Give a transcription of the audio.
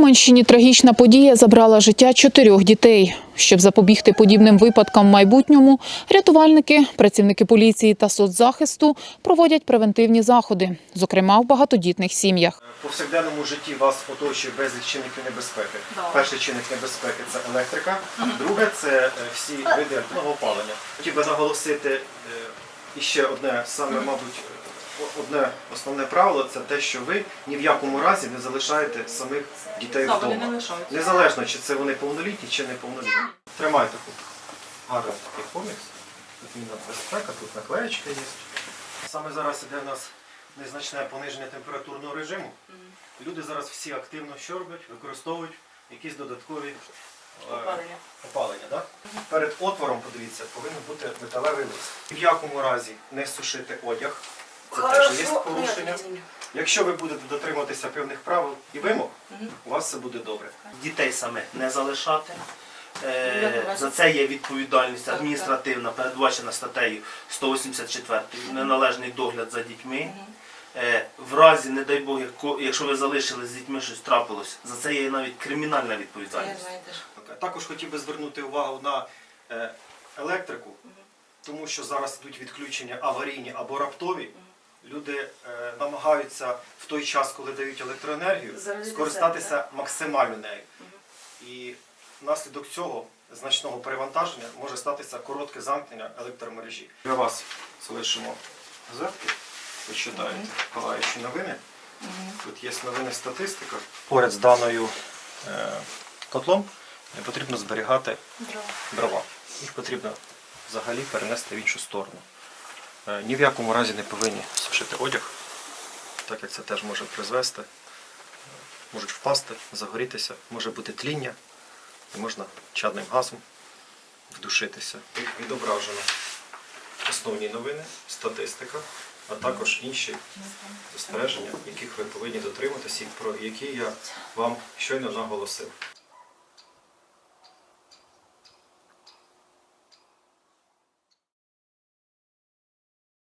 Уманщині трагічна подія забрала життя чотирьох дітей. Щоб запобігти подібним випадкам в майбутньому, рятувальники, працівники поліції та соцзахисту проводять превентивні заходи, зокрема в багатодітних сім'ях. В повсякденному житті вас оточує безліч чинників небезпеки. Перший чинник небезпеки це електрика, друге це е, всі види опалення. Хотів би наголосити е, іще одне саме, мабуть, одне основне правило це те, що ви ні в якому разі не залишаєте самих дітей Так, вони вдома. не лишаються. Незалежно, чи це вони повнолітні, чи неповнолітні. Тримайте тут гарний такий комікс. Тут мінна безпека, тут наклеєчка є. Саме зараз іде в нас незначне пониження температурного режиму. Люди зараз всі активно що роблять, використовують якісь додаткові е, Опалення. опалення. Да? Перед отвором, подивіться, повинен бути металевий лист. Ні в якому разі не сушити одяг. Це теж є порушення. Якщо ви будете дотримуватися певних правил і вимог, у вас все буде добре. дітей самих не залишати. Е, За це є відповідальність адміністративна, передбачена статтею 184 неналежний догляд за дітьми. Е, В разі, не дай Бог, яко- якщо ви залишили з дітьми щось трапилось, за це є навіть кримінальна відповідальність. Також хотів би звернути увагу на е, електрику, тому що зараз йдуть відключення аварійні або раптові. Люди е, намагаються в той час, коли дають електроенергію, Заразити скористатися максимально нею. І внаслідок цього значного перевантаження може статися коротке замкнення електромережі. Для вас залишимо газетки, почитаєте палаючі новини. Тут є новини статистика. Поряд з даною е, котлом не потрібно зберігати дрова. Їх потрібно взагалі перенести в іншу сторону. Е, Ні в якому разі не повинні сушити одяг, так як це теж може призвести. Е, Можуть впасти, загорітися, може бути тління, і можна чадним газом вдушитися. Відображено основні новини, статистика, а також інші застереження, яких ви повинні дотриматися і про які я вам щойно наголосив.